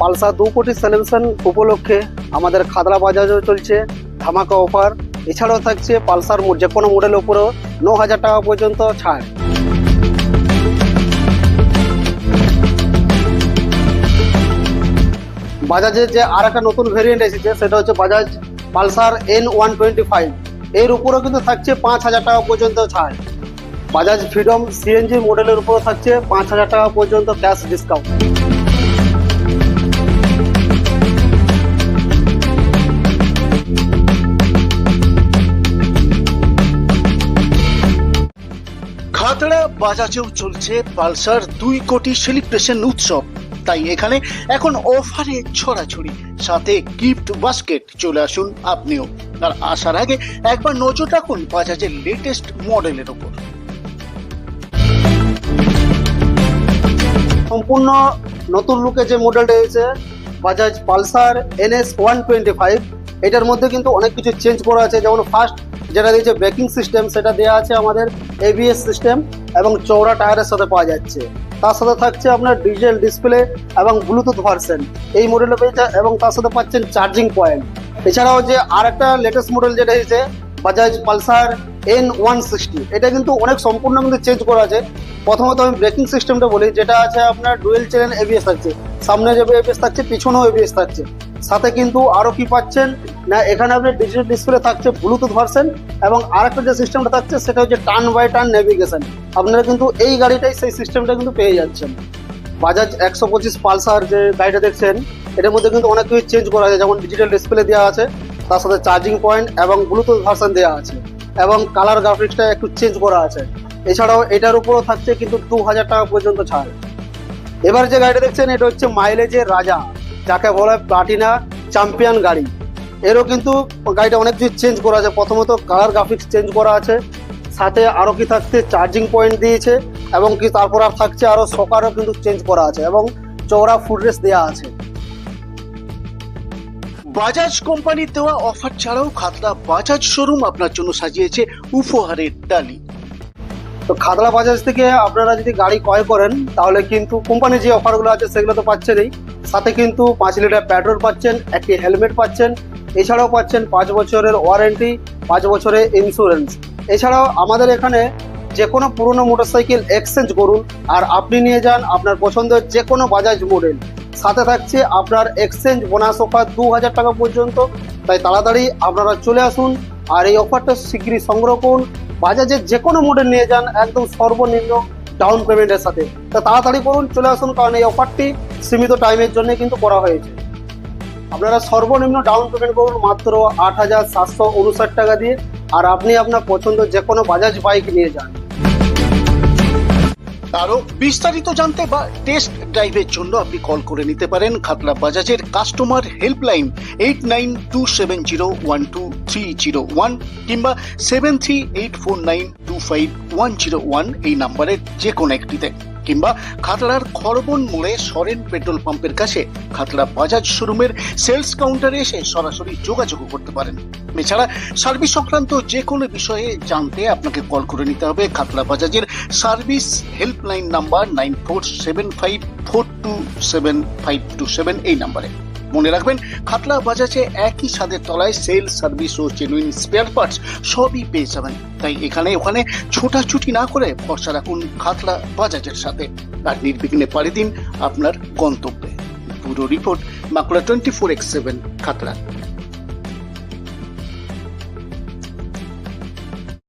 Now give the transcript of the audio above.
Pulsar দু কোটি celebration উপলক্ষে আমাদের খাদলা বাজাজও চলছে, ধামাকা অফার। এছাড়াও থাকছে পালসার যে কোনো মডেলের উপরেও ন হাজার টাকা পর্যন্ত ছাড়। বাজাজের যে আর একটা নতুন ভেরিয়েন্ট এসেছে, সেটা হচ্ছে Bajaj Pulsar N one twenty five এর উপরেও কিন্তু থাকছে পাঁচ হাজার টাকা পর্যন্ত ছাড়। বাজাজ ফ্রিডম সিএনজি মডেলের উপরে থাকছে পাঁচ হাজার টাকা পর্যন্ত ক্যাশ ডিসকাউন্ট খাতড়া বাজাজেও চলছে পালসার দুই কোটি সেলিব্রেশন উৎসব। তাই এখানে এখন অফারে ছড়াছড়ি। সাথে গিফট বাস্কেট চলে আসুন আপনিও। আর আসার আগে একবার নজর রাখুন বাজাজের লেটেস্ট মডেলের ওপর। সম্পূর্ণ নতুন লুকে যে মডেলটা এসেছে, Bajaj Pulsar NS one twenty five, এটার মধ্যে কিন্তু অনেক কিছু চেঞ্জ করা আছে। যেমন ফার্স্ট যেটা দিয়েছে ব্রেকিং সিস্টেম সেটা দেওয়া আছে আমাদের এবিএস সিস্টেম এবং চৌড়া টায়ারের সাথে পাওয়া যাচ্ছে। তার সাথে থাকছে আপনার ডিজিটাল ডিসপ্লে এবং ব্লুটুথ ভার্সন এই মডেলে পেয়েছে এবং তার সাথে পাচ্ছেন চার্জিং পয়েন্ট এছাড়াও যে আর একটা লেটেস্ট মডেল যেটা এসেছে Bajaj Pulsar N one sixty এটা কিন্তু অনেক সম্পূর্ণ কিন্তু চেঞ্জ করা আছে। প্রথমত আমি ব্রেকিং সিস্টেমটা বলি, যেটা আছে আপনার ডুয়েল চ্যানেল এবিএস থাকছে। সামনে যে এবিএস থাকছে, পিছনেও এবিএস থাকছে। সাথে কিন্তু আরও কি পাচ্ছেন? না, এখানে আপনার ডিজিটাল ডিসপ্লে থাকছে ব্লুটুথ ভার্সন এবং আরেকটা যে সিস্টেমটা থাকছে, সেটা হচ্ছে টার্ন বাই টার্ন নেভিগেশন আপনারা কিন্তু এই গাড়িটাই সেই সিস্টেমটা কিন্তু পেয়ে যাচ্ছেন। বাজাজ একশো পঁচিশ পালসার যে গাড়িটা দেখছেন, এটার মধ্যে কিন্তু অনেক কিছু চেঞ্জ করা আছে, যেমন ডিজিটাল ডিসপ্লে দেওয়া আছে, তার সাথে চার্জিং পয়েন্ট এবং ব্লুটুথ ভার্সন দেওয়া আছে এবং কালার গ্রাফিক্সটা একটু চেঞ্জ করা আছে। এছাড়াও এটার উপরও থাকছে কিন্তু দু হাজার টাকা পর্যন্ত ছাড়। এবার যে গাড়িটা দেখছেন, এটা হচ্ছে মাইলেজের রাজা, যাকে বলা প্লাটিনা চ্যাম্পিয়ন গাড়ি। এরও কিন্তু গাড়িটা অনেক কিছু চেঞ্জ করা আছে। প্রথমত কালার গ্রাফিক্স চেঞ্জ করা আছে। সাথে আরও কি থাকছে? চার্জিং পয়েন্ট দিয়েছে এবং কি তারপর আর থাকছে আরও সকারও কিন্তু চেঞ্জ করা আছে এবং চৌড়া ফুড রেস দেওয়া আছে। বাজাজ কোম্পানির দেওয়া অফার ছাড়াও খাতলা বাজাজ শোরুম আপনার জন্য সাজিয়েছে উপহারের ডালি তো খাতলা বাজাজ থেকে আপনারা যদি গাড়ি ক্রয় করেন তাহলে কিন্তু কোম্পানির যে অফারগুলো আছে সেগুলো তো পাচ্ছেনই। সাথে কিন্তু পাঁচ লিটার পেট্রোল পাচ্ছেন একটি হেলমেট পাচ্ছেন এছাড়াও পাচ্ছেন পাঁচ বছরের ওয়ারেন্টি, পাঁচ বছরের ইন্স্যুরেন্স এছাড়াও আমাদের এখানে যে কোনো পুরনো মোটরসাইকেল এক্সচেঞ্জ করুন, আর আপনি নিয়ে যান আপনার পছন্দের যে কোনো বাজাজ মডেল সাথে থাকছে আপনার এক্সচেঞ্জ বোনাস অফার দু হাজার টাকা পর্যন্ত। তাই তাড়াতাড়ি আপনারা চলে আসুন, আর এই অফারটা শীঘ্রই সংগ্রহ করুন। বাজাজের যে কোনো মডেল নিয়ে যান, একদম সর্বনিম্ন ডাউন পেমেন্টের সাথে। তা তাড়াতাড়ি করুন, চলে আসুন, কারণ এই অফারটি সীমিত টাইমের জন্য কিন্তু করা হয়েছে। আপনারা সর্বনিম্ন ডাউন পেমেন্ট করুন মাত্র আট হাজার সাতশো উনষাট টাকা দিয়ে, আর আপনি আপনার পছন্দ যে কোনো বাজাজ বাইক নিয়ে যান। আরও বিস্তারিত জানতে বা টেস্ট ড্রাইভের জন্য আপনি কল করে নিতে পারেন Khatra বাজাজের customer helpline eight nine two seven zero one two three zero one কিংবা seven three eight four nine two five one zero one এই নাম্বারের যে কোনো একটিতে। কিংবা খাতড়ার খরবন মোড়ে সরেন পেট্রোল পাম্পের কাছে খাতড়া বাজাজ শোরুমের সেলস কাউন্টারে এসে সরাসরি যোগাযোগ করতে পারেন। এছাড়া সার্ভিস সংক্রান্ত যে কোনো বিষয়ে জানতে আপনাকে কল করে নিতে হবে Khatra বাজাজের service helpline number nine four seven five four two seven five two seven এই নাম্বারে। মনে রাখবেন, খাতলা বাজাজে একই ছাদের তলায় সেল, সার্ভিস ও জেনুইন স্পেয়ার পার্টস সবই পেয়ে যাবেন। তাই এখানে, ওখানে ছোটাছুটি না করে ভরসা রাখুন খাতলা বাজাজের সাথে। আর নির্বিঘ্নে পাড়ি দিন আপনার গন্তব্যে। পুরো report মাকুড়া twenty four X seven Khatra